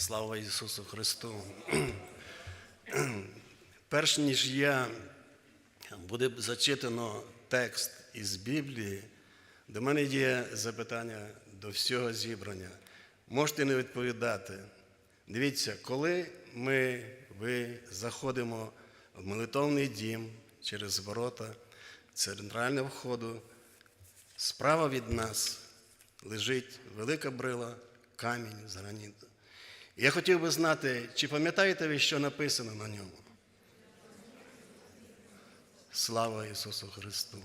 Слава Ісусу Христу. Перш ніж я буде зачитано текст із Біблії, до мене є запитання до всього зібрання. Можете не відповідати. Дивіться, коли ми, ви заходимо в молитовний дім через ворота центрального входу, справа від нас лежить велика брила, камінь з граніту. Я хотів би знати, чи пам'ятаєте ви, що написано на ньому? Слава Ісусу Христу!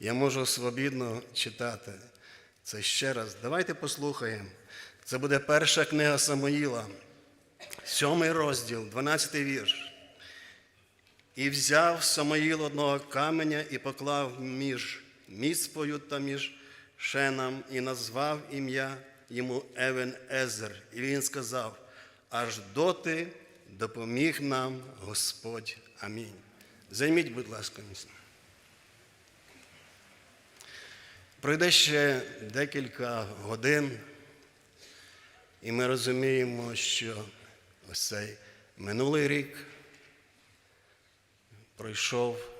Я можу свобідно читати це ще раз. Давайте послухаємо. Це буде перша книга Самоїла, сьомий розділ, 12 вірш. І взяв Самоїл одного каменя і поклав між міцпою та між шенам, і назвав ім'я йому Евен Езер. І він сказав: аж доти допоміг нам Господь. Амінь. Займіть, будь ласка, місце. Пройде ще декілька годин, і ми розуміємо, що ось цей минулий рік пройшов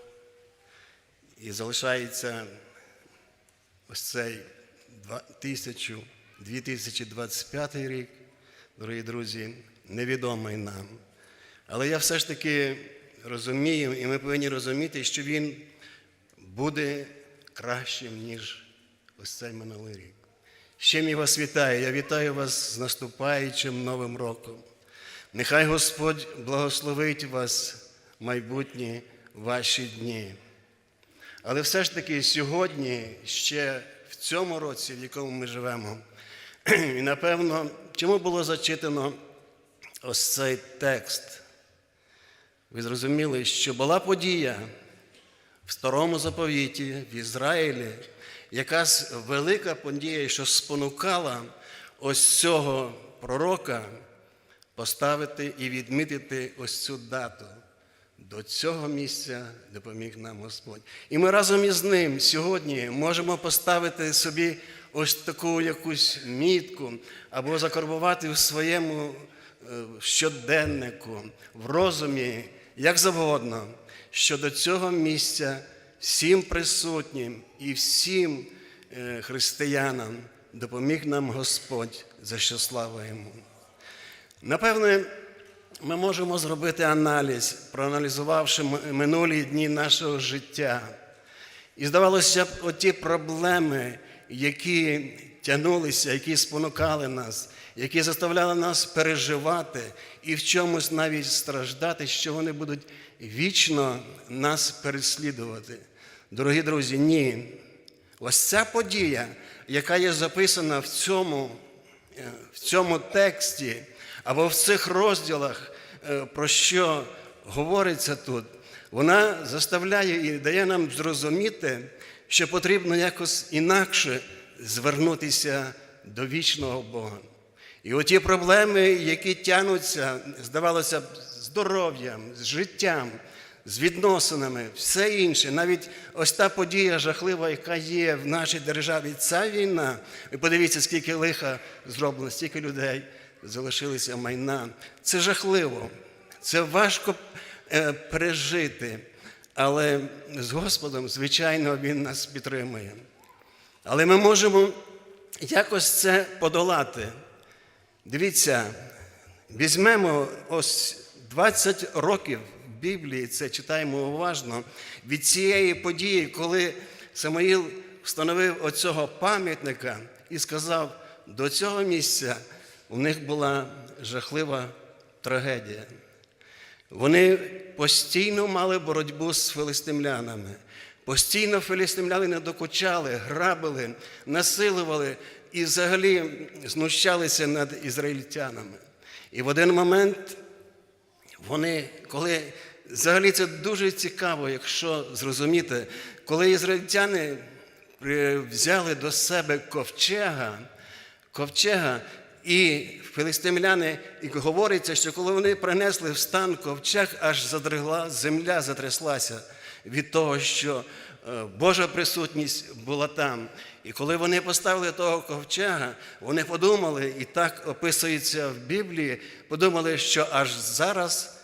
і залишається ось цей 2000 2025 рік, дорогі друзі, невідомий нам. Але я все ж таки розумію, і ми повинні розуміти, що він буде кращим, ніж ось цей минулий рік. Ще мій вас вітаю. Я вітаю вас з наступаючим Новим роком. Нехай Господь благословить вас майбутні ваші дні. Але все ж таки сьогодні, ще в цьому році, в якому ми живемо, і напевно, чому було зачитано ось цей текст? Ви зрозуміли, що була подія в старому заповіті в Ізраїлі, якась велика подія, що спонукала ось цього пророка поставити і відмітити ось цю дату. До цього місця допоміг нам Господь. І ми разом із ним сьогодні можемо поставити собі ось таку якусь мітку або закарбувати в своєму е, щоденнику, в розумі, як завгодно, що до цього місця всім присутнім і всім е, християнам допоміг нам Господь за що слава йому. Напевне, ми можемо зробити аналіз, проаналізувавши минулі дні нашого життя. І здавалося б, оті проблеми, які тягнулися, які спонукали нас, які заставляли нас переживати і в чомусь навіть страждати, що вони будуть вічно нас переслідувати. Дорогі друзі, ні. Ось ця подія, яка є записана в цьому, в цьому тексті або в цих розділах, про що говориться тут, вона заставляє і дає нам зрозуміти, що потрібно якось інакше звернутися до вічного Бога. І оті проблеми, які тянуться, здавалося б, здоров'ям, з життям, з відносинами, все інше, навіть ось та подія жахлива, яка є в нашій державі, ця війна, ви подивіться, скільки лиха зроблено, стільки людей залишилися майна. Це жахливо, це важко е, пережити. Але з Господом, звичайно, Він нас підтримує. Але ми можемо якось це подолати. Дивіться, візьмемо ось 20 років в Біблії, це читаємо уважно, від цієї події, коли Самоїл встановив оцього пам'ятника і сказав, до цього місця у них була жахлива трагедія. Вони постійно мали боротьбу з филистимлянами. Постійно филистимляни не докучали, грабили, насилували і взагалі знущалися над ізраїльтянами. І в один момент вони, коли взагалі це дуже цікаво, якщо зрозуміти, коли ізраїльтяни взяли до себе ковчега, ковчега, і филистимляни, і говориться, що коли вони принесли в стан ковчег, аж задригла, земля затряслася від того, що е, Божа присутність була там. І коли вони поставили того ковчега, вони подумали, і так описується в Біблії, подумали, що аж зараз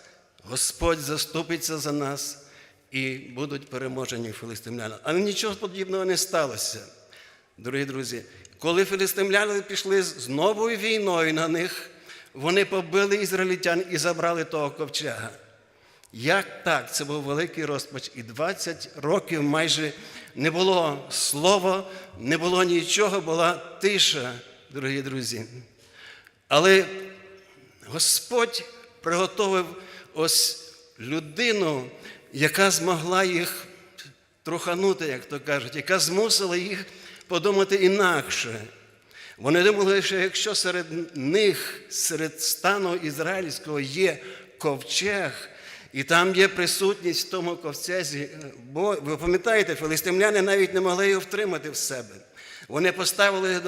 Господь заступиться за нас і будуть переможені філистимляни. Але нічого подібного не сталося, дорогі друзі. Коли філістимляни пішли з новою війною на них, вони побили ізраїльтян і забрали того ковчега. Як так? Це був великий розпач. І 20 років майже не було слова, не було нічого, була тиша, дорогі друзі. Але Господь приготовив ось людину, яка змогла їх труханути, як то кажуть, яка змусила їх подумати інакше. Вони думали, що якщо серед них, серед стану ізраїльського є ковчег, і там є присутність в тому ковчезі, бо ви пам'ятаєте, филистимляни навіть не могли його втримати в себе. Вони поставили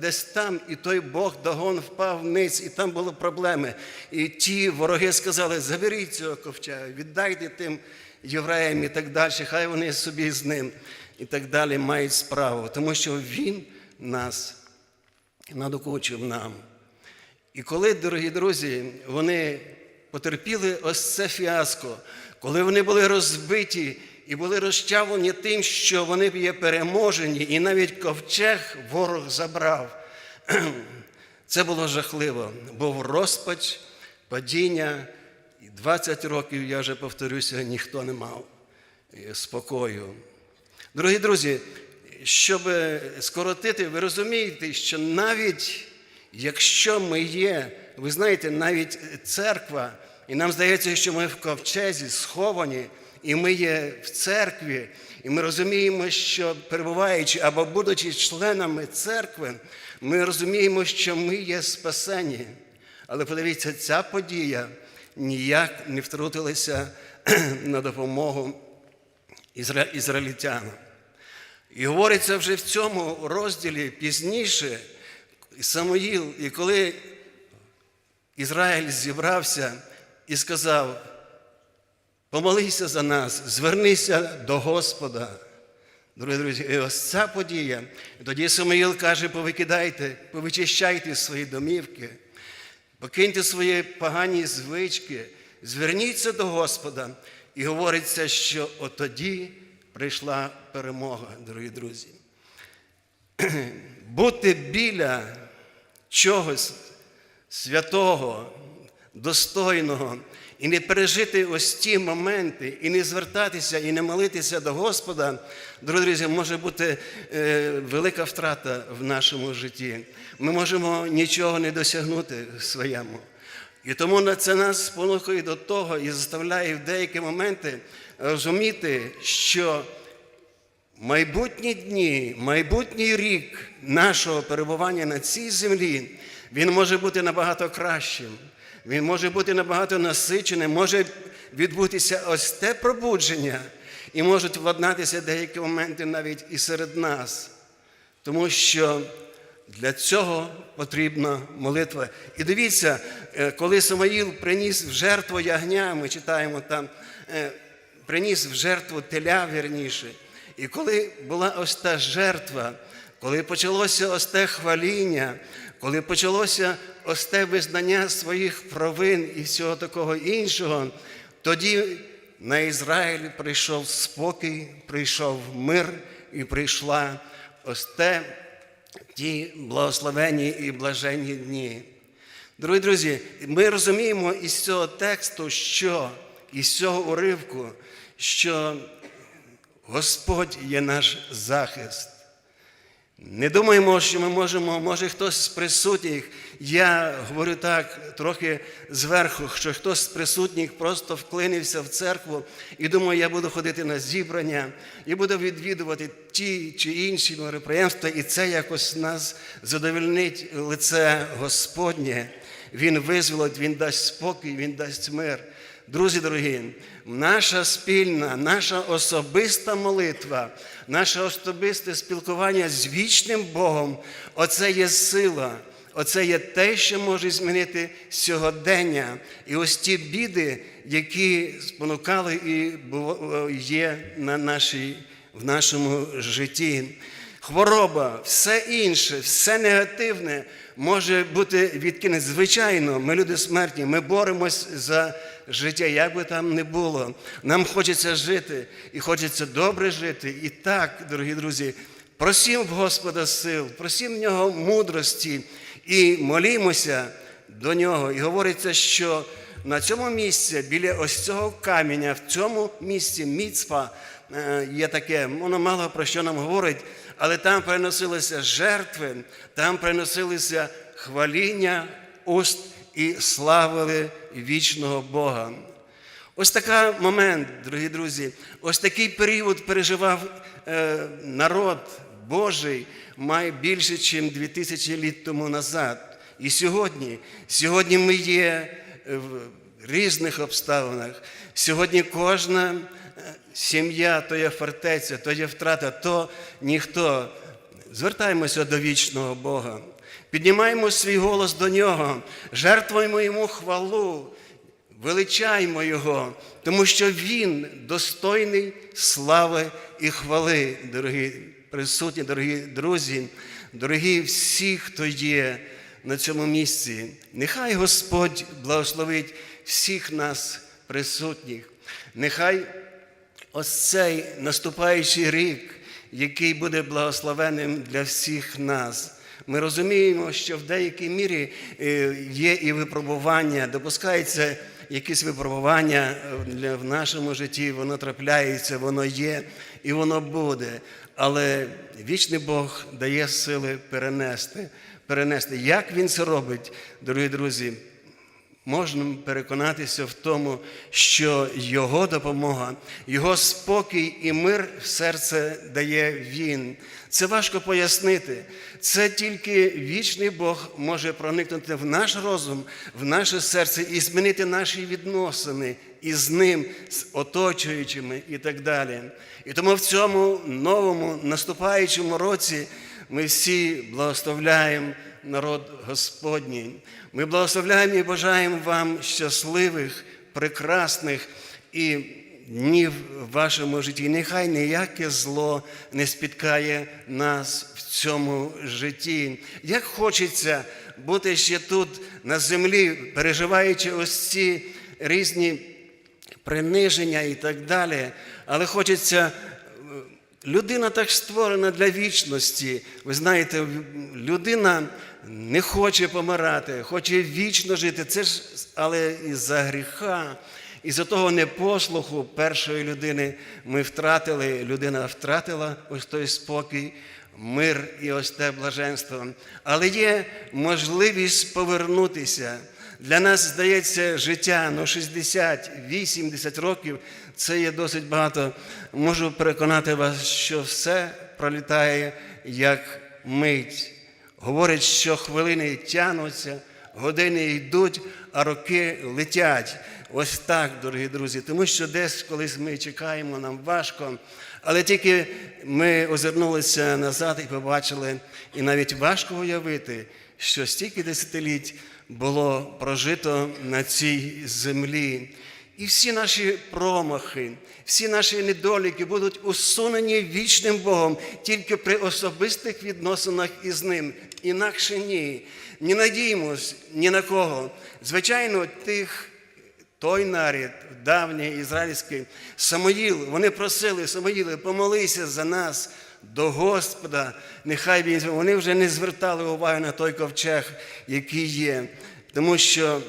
десь там, і той Бог догон впав вниз, і там були проблеми. І ті вороги сказали: заберіть цього ковчега, віддайте тим євреям і так далі, хай вони собі з ним і так далі мають справу, тому що Він нас надокучив нам. І коли, дорогі друзі, вони потерпіли ось це фіаско, коли вони були розбиті і були розчавлені тим, що вони є переможені, і навіть ковчег ворог забрав. Це було жахливо. Був розпач, падіння. І 20 років, я вже повторюся, ніхто не мав е, спокою. Дорогі друзі, щоб скоротити, ви розумієте, що навіть якщо ми є, ви знаєте, навіть церква, і нам здається, що ми в ковчезі сховані, і ми є в церкві, і ми розуміємо, що перебуваючи або будучи членами церкви, ми розуміємо, що ми є спасені. Але подивіться, ця подія ніяк не втрутилася на допомогу ізраїльтянам. І говориться вже в цьому розділі пізніше Самуїл, і коли Ізраїль зібрався і сказав, помолися за нас, звернися до Господа. Дорогі друзі, і ось ця подія. Тоді Самуїл каже, повикидайте, повичищайте свої домівки, покиньте свої погані звички, зверніться до Господа. І говориться, що отоді прийшла перемога, дорогі друзі. Бути біля чогось святого, достойного, і не пережити ось ті моменти, і не звертатися, і не молитися до Господа, дорогі друзі, може бути е, велика втрата в нашому житті. Ми можемо нічого не досягнути своєму. І тому це нас спонукає до того і заставляє в деякі моменти розуміти, що майбутні дні, майбутній рік нашого перебування на цій землі, він може бути набагато кращим, він може бути набагато насиченим, може відбутися ось те пробудження, і можуть владнатися деякі моменти навіть і серед нас. Тому що для цього потрібна молитва. І дивіться, е, коли Самаїл приніс в жертву ягня, ми читаємо там, е, приніс в жертву теля вірніше. І коли була ось та жертва, коли почалося ось те хваління, коли почалося ось те визнання своїх провин і всього такого іншого, тоді на Ізраїль прийшов спокій, прийшов мир і прийшла ось те ті благословені і блаженні дні. Дорогі друзі, ми розуміємо із цього тексту, що із цього уривку, що Господь є наш захист. Не думаємо, що ми можемо, може хтось з присутніх, я говорю так трохи зверху, що хтось з присутніх просто вклинився в церкву і думає, я буду ходити на зібрання, і буду відвідувати ті чи інші мероприємства, і це якось нас задовольнить лице Господнє. Він визволить, Він дасть спокій, Він дасть мир. Друзі дорогі, наша спільна, наша особиста молитва, наше особисте спілкування з вічним Богом оце є сила, оце є те, що може змінити сьогодення. І ось ті біди, які спонукали і є на нашій в нашому житті. Хвороба, все інше, все негативне може бути відкинене. Звичайно, ми люди смертні, ми боремось за життя, як би там не було. Нам хочеться жити і хочеться добре жити. І так, дорогі друзі, просім в Господа сил, просім в нього мудрості і молімося до нього. І говориться, що на цьому місці, біля ось цього каменя, в цьому місці міцпа е, є таке, воно мало про що нам говорить, але там приносилися жертви, там приносилися хваління уст і славили вічного Бога. Ось такий момент, дорогі друзі, ось такий період переживав е, народ Божий має більше, ніж 2000 літ тому назад. І сьогодні, сьогодні ми є в різних обставинах. Сьогодні кожна е, сім'я то є фортеця, то є втрата, то ніхто. Звертаємося до вічного Бога, піднімаємо свій голос до Нього, жертвуємо Йому хвалу, величаємо Його, тому що Він достойний слави і хвали, дорогі присутні, дорогі друзі, дорогі всі, хто є на цьому місці. Нехай Господь благословить всіх нас присутніх. Нехай ось цей наступаючий рік, який буде благословенним для всіх нас. Ми розуміємо, що в деякій мірі е, є і випробування, допускається якісь випробування е, в нашому житті, воно трапляється, воно є і воно буде. Але вічний Бог дає сили перенести. перенести. Як Він це робить, дорогі друзі? Можна переконатися в тому, що Його допомога, Його спокій і мир в серце дає Він. Це важко пояснити. Це тільки вічний Бог може проникнути в наш розум, в наше серце і змінити наші відносини із ним, з оточуючими і так далі. І тому в цьому новому наступаючому році ми всі благословляємо народ Господній. Ми благословляємо і бажаємо вам щасливих, прекрасних і днів в вашому житті. Нехай ніяке зло не спіткає нас в цьому житті. Як хочеться бути ще тут на землі, переживаючи ось ці різні приниження і так далі, але хочеться. Людина так створена для вічності. Ви знаєте, людина не хоче помирати, хоче вічно жити. Це ж, але із-за гріха, із-за того непослуху першої людини ми втратили, людина втратила ось той спокій, мир і ось те блаженство. Але є можливість повернутися. Для нас здається життя ну 60-80 років це є досить багато. Можу переконати вас, що все пролітає як мить. Говорять, що хвилини тянуться, години йдуть, а роки летять. Ось так, дорогі друзі. Тому що десь колись ми чекаємо, нам важко. Але тільки ми озирнулися назад і побачили, і навіть важко уявити, що стільки десятиліть було прожито на цій землі. І всі наші промахи, всі наші недоліки будуть усунені вічним Богом тільки при особистих відносинах із ним. Інакше ні. Не надіємось ні на кого. Звичайно, тих. Той нарід, давній ізраїльський, Самоїл, вони просили, Самоїли, помолися за нас до Господа, нехай він вони вже не звертали уваги на той ковчег, який є. Тому що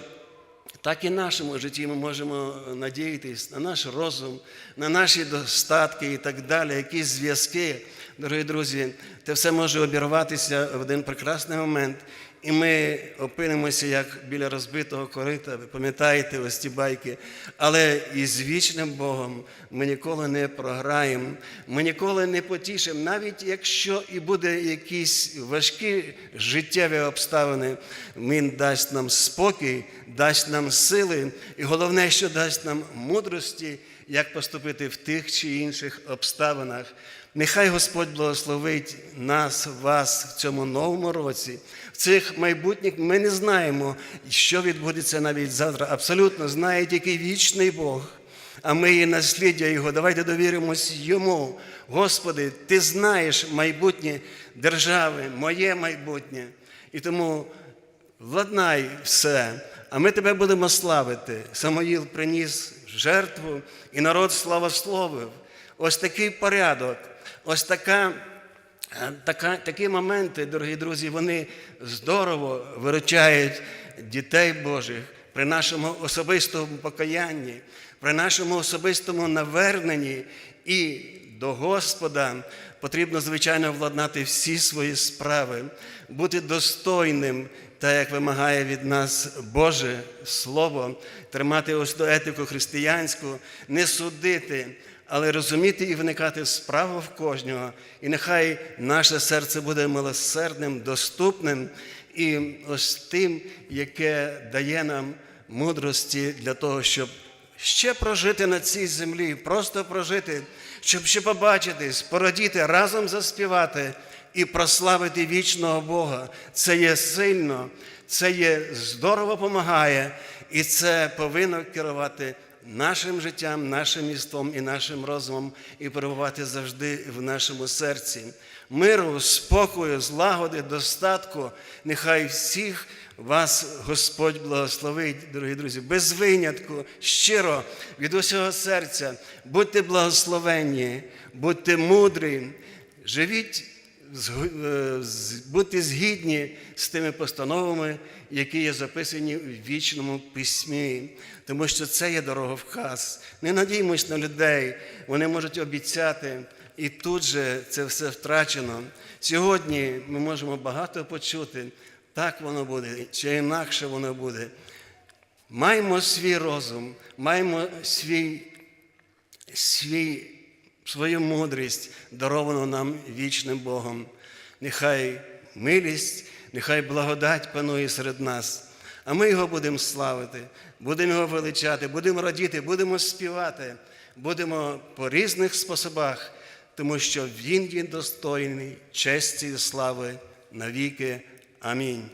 так і в нашому житті ми можемо надіятися на наш розум, на наші достатки і так далі, якісь зв'язки, дорогі друзі, це все може обірватися в один прекрасний момент. І ми опинимося як біля розбитого корита, ви пам'ятаєте ось ці байки. Але із вічним Богом ми ніколи не програємо, ми ніколи не потішимо, навіть якщо і буде якісь важкі життєві обставини, Він дасть нам спокій, дасть нам сили, і головне, що дасть нам мудрості, як поступити в тих чи інших обставинах. Нехай Господь благословить нас, вас в цьому новому році, в цих майбутніх ми не знаємо, що відбудеться навіть завтра. Абсолютно знає тільки вічний Бог. а ми є насліддя Його. Давайте довіримось Йому. Господи, Ти знаєш майбутнє держави, моє майбутнє. І тому владнай все, а ми тебе будемо славити. Самоїл приніс жертву, і народ славословив. Ось такий порядок, ось така. Е, Така, такі моменти, дорогі друзі, вони здорово виручають дітей Божих при нашому особистому покаянні, при нашому особистому наверненні і до Господа потрібно, звичайно, владнати всі свої справи, бути достойним, так як вимагає від нас Боже Слово, тримати ось ту етику християнську, не судити але розуміти і вникати справу в кожного. І нехай наше серце буде милосердним, доступним і ось тим, яке дає нам мудрості для того, щоб ще прожити на цій землі, просто прожити, щоб ще побачитись, породіти, разом заспівати і прославити вічного Бога. Це є сильно, це є здорово помагає, і це повинно керувати нашим життям, нашим містом і нашим розумом і перебувати завжди в нашому серці. Миру, спокою, злагоди, достатку. Нехай всіх вас Господь благословить, дорогі друзі, без винятку, щиро, від усього серця. Будьте благословенні, будьте мудрі, живіть е, будьте згідні з тими постановами, які є записані в вічному письмі, тому що це є дороговказ. Не надіймось на людей, вони можуть обіцяти, і тут же це все втрачено. Сьогодні ми можемо багато почути, так воно буде, чи інакше воно буде. Маємо свій розум, маємо свій свій, свою мудрість, даровану нам вічним Богом. Нехай милість, нехай благодать панує серед нас. А ми його будемо славити, будемо його величати, будемо радіти, будемо співати, будемо по різних способах, тому що Він є достойний честі і слави навіки. Амінь.